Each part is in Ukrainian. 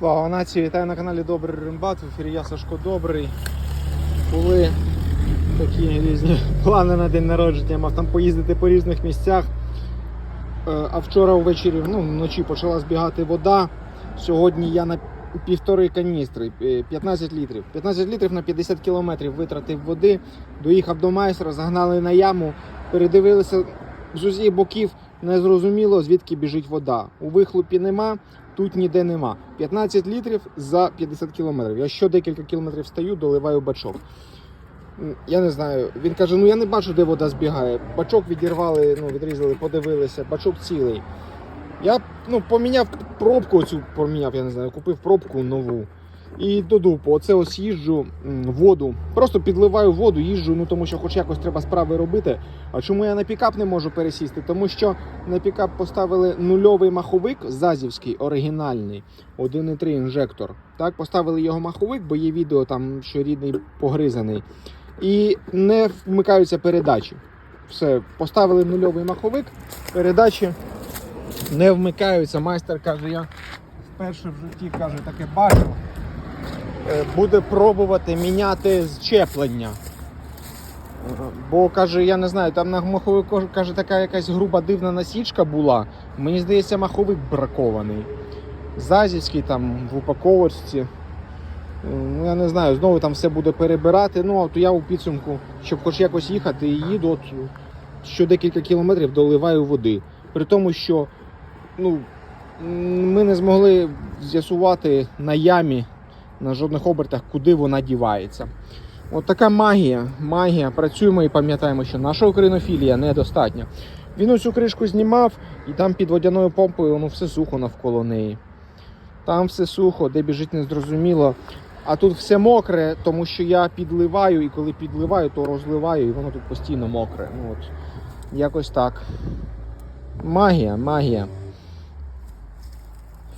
Слава нації, вітаю на каналі Добрий Римбат. В ефірі я Сашко Добрий. Були такі різні плани на день народження, мав там поїздити по різних місцях. Е, А вчора ввечері, ну, вночі почала збігати вода. Сьогодні я на півтори каністри, е, 15 літрів. 15 літрів на 50 кілометрів витратив води, доїхав до майстра, загнали на яму, передивилися з усіх боків, не зрозуміло, звідки біжить вода. У вихлопі нема, тут ніде нема. 15 літрів за 50 кілометрів. Я що декілька кілометрів стою, доливаю бачок. Я не знаю. Він каже: ну я не бачу, де вода збігає. Бачок відірвали, ну, відрізали, подивилися, бачок цілий. Я ну, поміняв пробку, цю поміняв, я не знаю, купив пробку нову. І додупу, оце ось їжджу воду. Просто підливаю воду, їжджу, ну тому що хоч якось треба справи робити. А чому я на пікап не можу пересісти? Тому що на пікап поставили нульовий маховик зазівський, оригінальний, 1,3 інжектор. Так, поставили його маховик, бо є відео там, що рідний погризаний. І не вмикаються передачі. Все, поставили нульовий маховик, передачі не вмикаються. Майстер каже, я вперше в житті каже, таке бачу. Е, Буде пробувати міняти зчеплення. Бо каже, я не знаю, там на маховику каже, така якась груба дивна насічка була. Мені здається, маховик бракований. Зазівський там в упаковочці. Е, Ну, я не знаю, знову там все буде перебирати. Ну, а то я у підсумку, щоб хоч якось їхати, їду от, що декілька кілометрів доливаю води. При тому, що ну, ми не змогли з'ясувати на ямі, на жодних обертах, куди вона дівається. От така магія. Магія. Працюємо і пам'ятаємо, що наша українофілія недостатня. Він оцю кришку знімав, і там під водяною помпою воно все сухо навколо неї. Там все сухо, де біжить незрозуміло. А тут все мокре, тому що я підливаю, і коли підливаю, то розливаю, і воно тут постійно мокре. Ну, от, якось так. Магія, магія.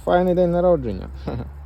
Файний день народження.